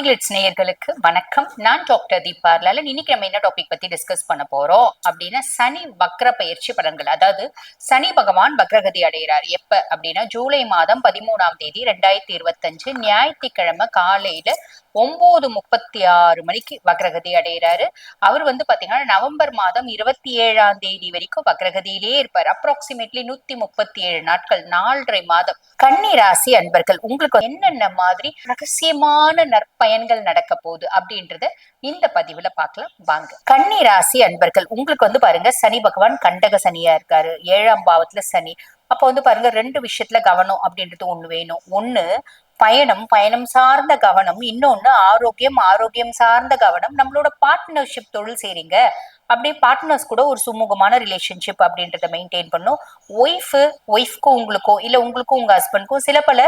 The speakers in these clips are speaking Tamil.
ஆஸ்ட்ரோலிகிளிட்ஸ் நேயர்களுக்கு வணக்கம். நான் டாக்டர் தீபா லலன் இன்னைக்கு நம்ம என்ன டாபிக் பத்தி டிஸ்கஸ் பண்ண போறோம் அப்படின்னா சனி வக்ர பயிற்சி பலன்கள். அதாவது சனி பகவான் வக்ரகதி அடைகிறார். எப்ப அப்படின்னா ஜூலை மாதம் பதிமூணாம் தேதி ரெண்டாயிரத்தி இருபத்தஞ்சு ஞாயிற்றுக்கிழமை காலையில ஒன்பது முப்பத்தி ஆறு மணிக்கு வக்ரகதி அடைகிறாரு அவர் வந்து பாத்தீங்கன்னா நவம்பர் மாதம் இருபத்தி ஏழாம் தேதி வரைக்கும் வக்ரகதியிலே இருப்பார். அப்ராக்சிமேட்லி நூத்தி முப்பத்தி ஏழு நாட்கள் நாலரை மாதம். கன்னி ராசி அன்பர்கள் உங்களுக்கு என்னென்ன மாதிரி ரகசியமான நற்பயன்கள் நடக்க போகுது அப்படின்றத இந்த பதிவுல பார்க்கலாம். வாங்க. கன்னி ராசி அன்பர்கள் உங்களுக்கு வந்து பாருங்க சனி பகவான் கண்டக சனியா இருக்காரு. ஏழாம் பாவத்துல சனி. அப்போ வந்து பாருங்க ரெண்டு விஷயத்துல கவனம் அப்படின்றது ஒண்ணு வேணும். ஒண்ணு பயணம் பயணம் சார்ந்த கவனம் இன்னொன்னு ஆரோக்கியம் ஆரோக்கியம் சார்ந்த கவனம். நம்மளோட பார்ட்னர்ஷிப் தொழில் செய்றீங்க. அப்படியே பார்ட்னர்ஸ் கூட ஒரு சுமூகமான ரிலேஷன்ஷிப் அப்படின்றத மெயின்டைன் பண்ணும். ஒய்ஃபு ஒய்ஃப்க்கும் உங்களுக்கோ இல்ல உங்களுக்கும் உங்க ஹஸ்பண்ட்க்கும் சில பல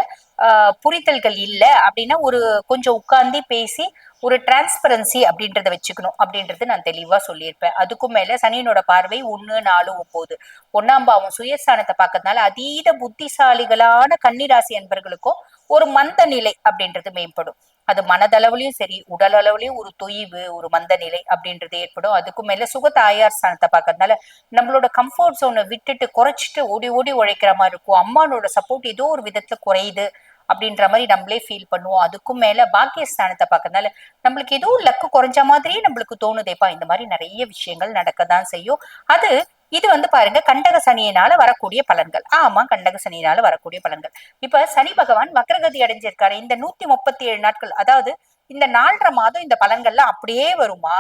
ஆஹ், புரிதல்கள் இல்ல அப்படின்னா ஒரு கொஞ்சம் உட்கார்ந்து பேசி ஒரு டிரான்ஸ்பரன்சி அப்படின்றத வச்சுக்கணும் அப்படின்றது நான் தெளிவா சொல்லியிருப்பேன். அதுக்கும் மேல சனியனோட பார்வை ஒண்ணு நாலு ஒன்பது. ஒன்னாம் பாவம் சுயஸ்தானத்தை பார்க்கறதுனால அதீத புத்திசாலிகளான கன்னிராசி அன்பர்களுக்கும் ஒரு மந்த நிலை அப்படின்றது மேம்படும். அது மனதளவுலயும் சரி உடல் அளவுலயும் ஒரு தொய்வு ஒரு மந்த நிலை அப்படின்றது ஏற்படும். அதுக்கும் மேல சுக தாயார் ஸ்தானத்தை பார்க்கறதுனால நம்மளோட கம்ஃபர்ட் ஜோனை விட்டுட்டு குறைச்சிட்டு ஓடி ஓடி உழைக்கிற மாதிரி இருக்கும். அம்மானோட சப்போர்ட் ஏதோ ஒரு விதத்துல குறையுது அப்படின்ற மாதிரி நம்மளே ஃபீல் பண்ணுவோம். அதுக்கும் மேல பாக்கியஸ்தானத்தை பார்க்கறதுனால நம்மளுக்கு ஏதோ லக்கு குறைஞ்ச மாதிரியே நம்மளுக்கு தோணுதேப்பா இந்த மாதிரி நிறைய விஷயங்கள் நடக்கதான் செய்யும். அது இது வந்து பாருங்க கண்டக சனியினால வரக்கூடிய பலன்கள். ஆமா கண்டக சனியினால வரக்கூடிய பலன்கள். இப்ப சனி பகவான் வக்ரகதி அடைஞ்சிருக்காரு. இந்த நூத்தி முப்பத்தி ஏழு நாட்கள் அதாவது இந்த நாலரை மாதம் இந்த பலன்கள்லாம் அப்படியே வருமா?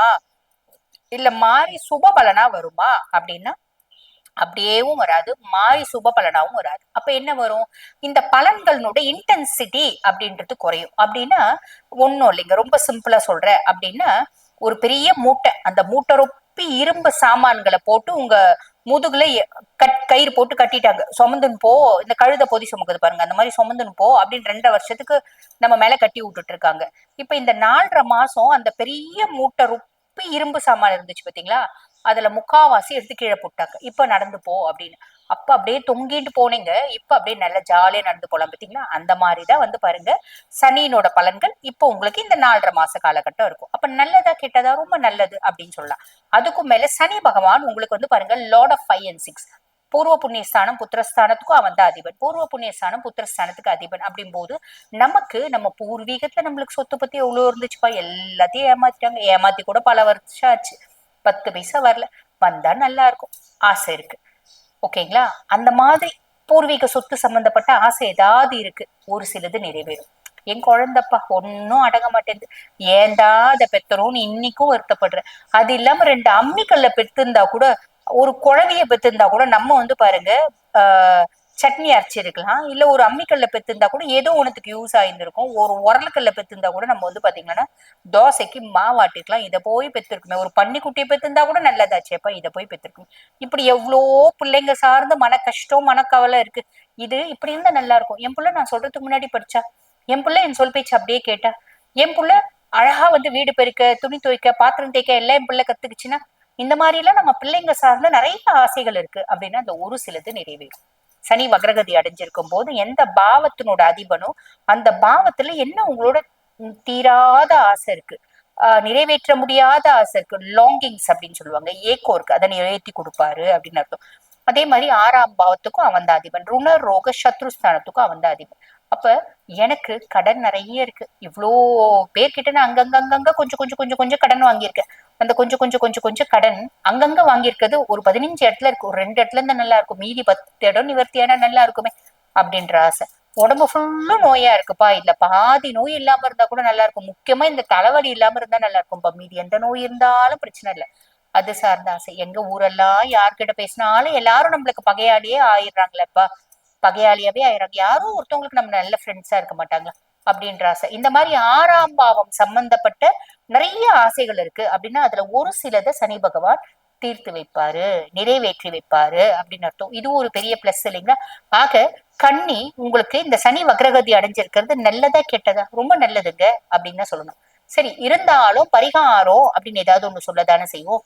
இல்ல மாறி சுப பலனா வருமா? அப்படின்னா அப்படியேவும் வராது. மாறி சுப பலனாவும் வராது. அப்ப என்ன வரும்? இந்த பலன்களினுடைய இன்டென்சிட்டி அப்படின்றது குறையும். அப்படின்னா ஒண்ணும் இல்லைங்க ரொம்ப சிம்பிளா சொல்றேன் அப்படின்னா ஒரு பெரிய மூட்டை அந்த மூட்டை ரொப்பி இரும்பு சாமான்களை போட்டு உங்க முதுகுல கட் கயிறு போட்டு கட்டிட்டாங்க. சுமந்துன்னு போ இந்த கழுத பொதி சுமக்குது பாருங்க. அந்த மாதிரி சுமந்துன்னு போ அப்படின்னு ரெண்டரை வருஷத்துக்கு நம்ம மேல கட்டி விட்டுட்டு இருக்காங்க. இப்ப இந்த நாலரை மாசம் அந்த பெரிய மூட்டை ரொப்பி இரும்பு சாமான் இருந்துச்சு பாத்தீங்களா? அதுல முக்காவாசி எடுத்து கீழே போட்டாங்க. இப்ப நடந்து போ அப்படின்னு. அப்ப அப்படியே தொங்கிட்டு போனீங்க. இப்ப அப்படியே நல்ல ஜாலியா நடந்து போலாம் பாத்தீங்களா? அந்த மாதிரிதான் வந்து பாருங்க. சனியினோட பலன்கள் இப்போ உங்களுக்கு இந்த நாலரை மாச காலகட்டம் இருக்கும். அப்ப நல்லதா கெட்டதா ரொம்ப நல்லது அப்படின்னு சொல்லலாம். அதுக்கும் மேல சனி பகவான் உங்களுக்கு வந்து பாருங்க lord of five and six பூர்வ புண்ணியஸ்தானம் புத்திரஸ்தானத்துக்கும் அவன் தான் அதிபன். பூர்வ புண்ணியஸ்தானம் புத்திரஸ்தானத்துக்கு அதிபன் அப்படிங்கும்போது நமக்கு நம்ம பூர்வீகத்துல நம்மளுக்கு சொத்து பத்தி எவ்வளவு இருந்துச்சுப்பா? எல்லாத்தையும் ஏமாத்திட்டாங்க. ஏமாத்தி கூட பல வருஷம் ஆச்சு. பத்து பைசா வரல. வந்தா நல்லா இருக்கும் ஆசை இருக்கு. ஓகேங்களா? அந்த மாதிரி பூர்வீக சொத்து சம்பந்தப்பட்ட ஆசை ஏதாவது இருக்கு. ஒரு சிலது நிறைவேறும். என் குழந்தைப்பா ஒன்னும் அடங்க மாட்டேங்குது. ஏன்டா அதை பெத்தரோன்னு இன்னைக்கும் வருத்தப்படுறேன் அது இல்லாம ரெண்டு அம்மிக்கல்ல பெத்திருந்தா கூட ஒரு குழவைய பெத்திருந்தா கூட நம்ம வந்து பாருங்க ஆஹ் சட்னி அரைச்சிருக்கலாம். இல்ல ஒரு அம்மிக்கல்ல பெத்திருந்தா கூட ஏதோ ஒண்ணுத்துக்கு யூஸ் ஆயிருந்திருக்கும். ஒரு உரலுக்கல்ல பெத்திருந்தா கூட நம்ம வந்து பாத்தீங்கன்னா தோசைக்கு மாவாட்டிருக்கலாம் இதை போய் பெத்திருக்குமே. ஒரு பன்னிக்குட்டியை பெத்திருந்தா கூட நல்லதாச்சேப்பா இதை போய் பெத்திருக்கும். இப்படி எவ்வளோ பிள்ளைங்க சார்ந்த மன கஷ்டம் மனக்கவலை இருக்கு. இது இப்படி இருந்தா நல்லா இருக்கும். என் புள்ள நான் சொல்றதுக்கு முன்னாடி படிச்சா. என் புள்ள என் சொல் பேச்சு அப்படியே கேட்டா. என் புள்ள அழகா வந்து வீடு பெருக்க துணி துவைக்க பாத்திரம் தேய்க்க எல்லாம் என் பிள்ளை கத்துக்குச்சுன்னா இந்த மாதிரி எல்லாம் நம்ம பிள்ளைங்க சார்ந்த நிறைய ஆசைகள் இருக்கு. அப்படின்னா அந்த ஒரு சிலது நிறைவேறும். சனி வக்ரகதி அடைஞ்சிருக்கும் போது எந்த பாவத்தினோட அதிபனோ அந்த பாவத்துல என்ன உங்களோட தீராத ஆசை இருக்கு? ஆஹ் நிறைவேற்ற முடியாத ஆசை இருக்கு. லாங்கிங்ஸ் அப்படின்னு சொல்லுவாங்க. ஏக்கோ இருக்கு. அதை நிறைவேற்றி கொடுப்பாரு அப்படின்னு அர்த்தம். அதே மாதிரி ஆறாம் பாவத்துக்கும் அவன் தான் அதிபன். ருண ரோக சத்ருஸ்தானத்துக்கும் அவன் தான் அதிபன். அப்ப எனக்கு கடன் நிறைய இருக்கு. இவ்வளோ பேர்கிட்ட நான் அங்கங்க அங்கங்க கொஞ்சம் கொஞ்சம் கொஞ்சம் கொஞ்சம் கடன் வாங்கியிருக்கேன். அந்த கொஞ்சம் கொஞ்சம் கொஞ்சம் கொஞ்சம் கடன் அங்கங்க வாங்கியிருக்கிறது ஒரு பதினஞ்சு இடத்துல இருக்கு. ஒரு ரெண்டு இடத்துல இருந்தா நல்லா இருக்கும். மீதி பத்து இடம் நிவர்த்தியான நல்லா இருக்குமே அப்படின்ற ஆசை. உடம்பு ஃபுல்லும் நோயா இருக்குப்பா. இல்ல பாதி நோய் இல்லாம இருந்தா கூட நல்லா இருக்கும். முக்கியமா இந்த தலைவலி இல்லாம இருந்தா நல்லா இருக்கும்பா. மீதி எந்த நோய் இருந்தாலும் பிரச்சனை இல்லை. அது சார்ந்த ஆசை. எங்க ஊரெல்லாம் யார்கிட்ட பேசினாலும் எல்லாரும் நம்மளுக்கு பகையாடியே ஆயிடுறாங்களேப்பா. பகையாளியாவே ஆயிடுறாங்க. யாரும் ஒருத்தவங்களுக்கு நம்ம நல்ல ஃப்ரெண்ட்ஸா இருக்க மாட்டாங்களா? அப்படின்ற ஆசை. இந்த மாதிரி ஆறாம் பாவம் சம்பந்தப்பட்ட நிறைய ஆசைகள் இருக்கு. அப்படின்னா அதுல ஒரு சிலதை சனி பகவான் தீர்த்து வைப்பாரு நிறைவேற்றி வைப்பாரு அப்படின்னு அர்த்தம். இது ஒரு பெரிய பிளஸ் இல்லைங்களா? ஆக கன்னி உங்களுக்கு இந்த சனி வக்ரகதி அடைஞ்சிருக்கிறது நல்லதா கெட்டதா? ரொம்ப நல்லதுங்க அப்படின்னு தான் சொல்லணும். சரி இருந்தாலும் பரிகாரம் அப்படின்னு ஏதாவது ஒண்ணு சொல்லதானே செய்வோம்?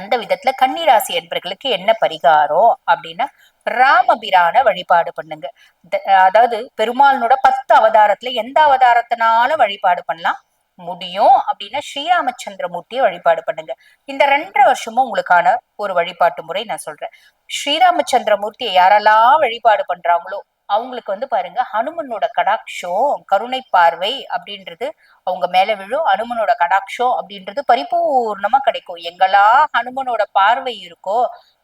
அந்த விதத்துல கன்னிராசி என்பர்களுக்கு என்ன பரிகாரம் அப்படின்னா ராமபிரான வழிபாடு பண்ணுங்க. அதாவது பெருமாளனோட பத்து அவதாரத்துல எந்த அவதாரத்தினால வழிபாடு பண்ணலாம். முடியும் அப்படின்னா ஸ்ரீராமச்சந்திரமூர்த்தியை வழிபாடு பண்ணுங்க. இந்த ரெண்டரை வருஷமும் உங்களுக்கான ஒரு வழிபாட்டு முறை நான் சொல்றேன். ஸ்ரீராமச்சந்திரமூர்த்தியை யாரெல்லாம் வழிபாடு பண்றாங்களோ அவங்களுக்கு வந்து பாருங்க ஹனுமனோட கடாட்சம் கருணை பார்வை அப்படின்றது அவங்க மேல விழும். ஹனுமனோட கடாட்சம் அப்படின்றது பரிபூர்ணமா கிடைக்கும். எங்களா ஹனுமனோட பார்வை இருக்கோ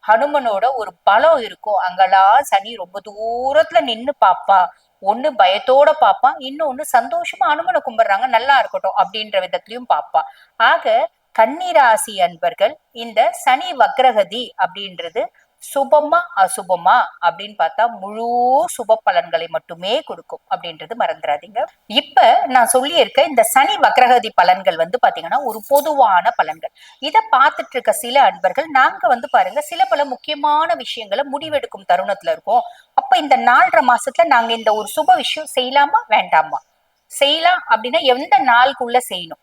ஹனுமனோட ஒரு பலம் இருக்கும். அங்கெல்லாம் சனி ரொம்ப தூரத்துல நின்னு பாப்பா. ஒண்ணு பயத்தோட பாப்பான் இன்னொன்னு சந்தோஷமா அனுமனை கும்பிடுறாங்க. நல்லா இருக்கட்டும் அப்படின்ற விதத்திலயும் பாப்பா. ஆக கன்னிராசி அன்பர்கள் இந்த சனி வக்ரகதி அப்படின்றது சுபமா அசுபமா அப்படின்னு பார்த்தா முழு சுப பலன்களை மட்டுமே கொடுக்கும் அப்படின்றது மறந்துடாதீங்க. இப்ப நான் சொல்லியிருக்க இந்த சனி வக்ரகதி பலன்கள் வந்து பாத்தீங்கன்னா ஒரு பொதுவான பலன்கள். இத பார்த்துட்டு இருக்க சில அன்பர்கள் நாங்க வந்து பாருங்க சில பல முக்கியமான விஷயங்களை முடிவெடுக்கும் தருணத்துல இருக்கோம். அப்ப இந்த நாலரை மாசத்துல நாங்க இந்த ஒரு சுப விஷயம் செய்யலாமா வேண்டாமா? செய்யலாம் அப்படின்னா எந்த நாளுக்குள்ள செய்யணும்?